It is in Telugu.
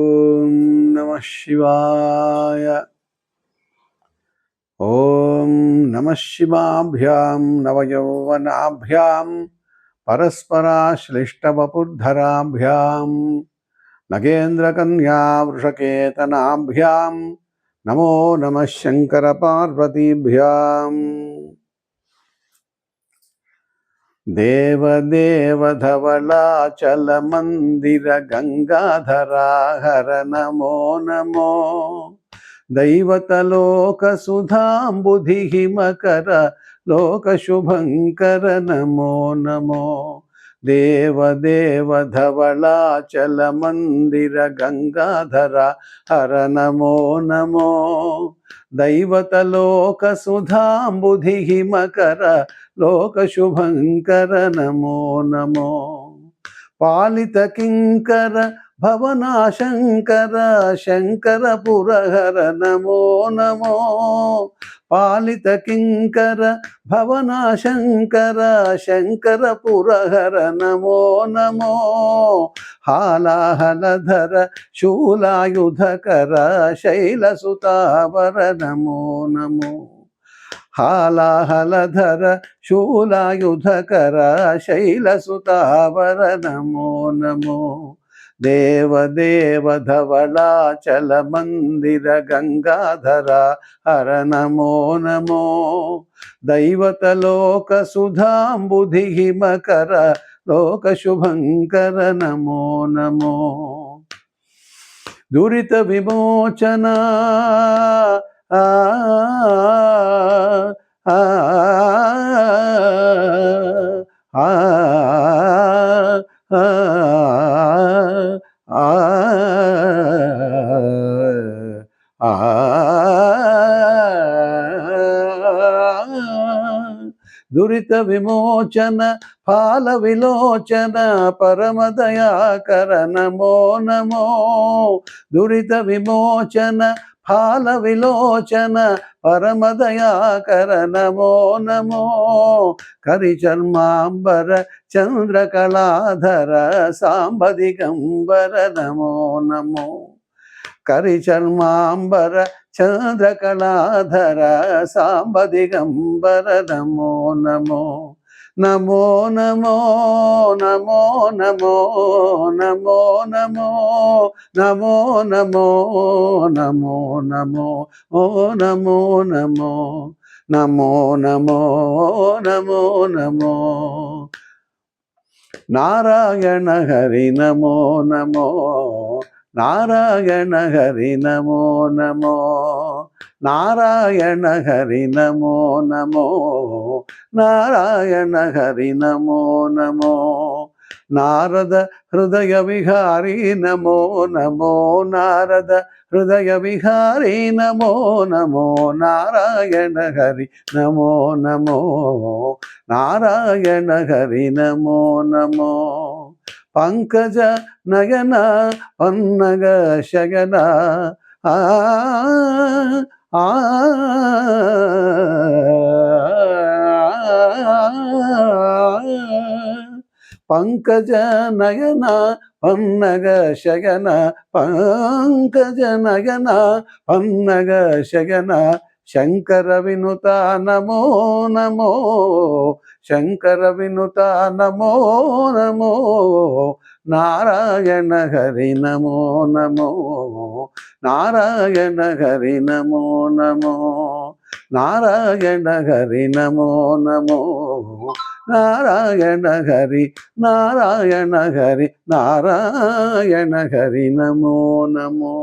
ॐ नमः शिवाय। ॐ नमः शिवाभ्यां नवयौवनाभ्यां परस्पराश्लिष्टवपुर्धराभ्यां नगेन्द्रकन्यावृषकेतनाभ्यां नमो नमः शङ्करपार्वतीभ्याम्। देवदेवधवलाचलमन्दिरगङ्गाधराहर नमो। नमो दैवतलोकसुधाम्बुधिहिमकर लोकशुभङ्कर नमो नमो। దేవదేవ ధవళాచల మందిర గంగాధర హర నమో నమో. దైవతలోక సుధాంబుధి హిమకర లోక శుభంకర నమో నమో. పాలిత కింకర భవనాశంకర శంకర పురహర నమో నమో. పాలిత కింకర భవనాశంకర శంకర పురహర నమో నమో. హాలాహలధర శూలాయుధకర శైలసుతావర నమో నమో. హాలాహలధర శూలాయుధకర శైలసుతావర నమో నమో. देवदेवधवलाचलमन्दिरगङ्गाधर हर नमो नमो दैवतलोकसुधाम्बुधिहिमकर लोकशुभङ्कर नमो नमो दुरितविमोचना आ, आ, आ, आ, आ, आ అమృత విమోచన పాల విలోచన పరమదయాకర నమో. నమో దురిత విమోచన పాల విలోచన పరమదయాకర నమో. నమో కరి చర్మాంబర చంద్రకళాధర సాంబదిగంబర నమో నమో. కరిచర్మాంబర చంద్రకళాధర సాంబదిగంబర నమో నమో నమో నమో నమో నమో నమో నమో నమో నమో నమో నమో ఓ నమో నమో నమో నమో నమో నమో. నారాయణ హరి నమో నమో. நாராயண ஹரி நமோ. நமோ நாராயண ஹரி நமோ. நமோ நாராயண ஹரி நமோ. நமோ நாரத ஹிருதய விஹாரி நமோ நமோ. நாரத ஹிருதய விஹாரி நமோ நமோ. நாராயண ஹரி நமோ. நமோ நாராயண ஹரி நமோ நமோ. పంకజ నయన పన్నగ శగన ఆ పంకజ నయన పన్నగ శగన పంకజ నయన పన్నగ శగన శంకర వినుత నమో నమో శంకర వినుత నమో నమో నారాయణ హరి నమో నమో నారాయణ హరి నమో నమో నారాయణ హరి నమో నమో నారాయణ హరి నారాయణ హరి నారాయణ హరి నమో నమో.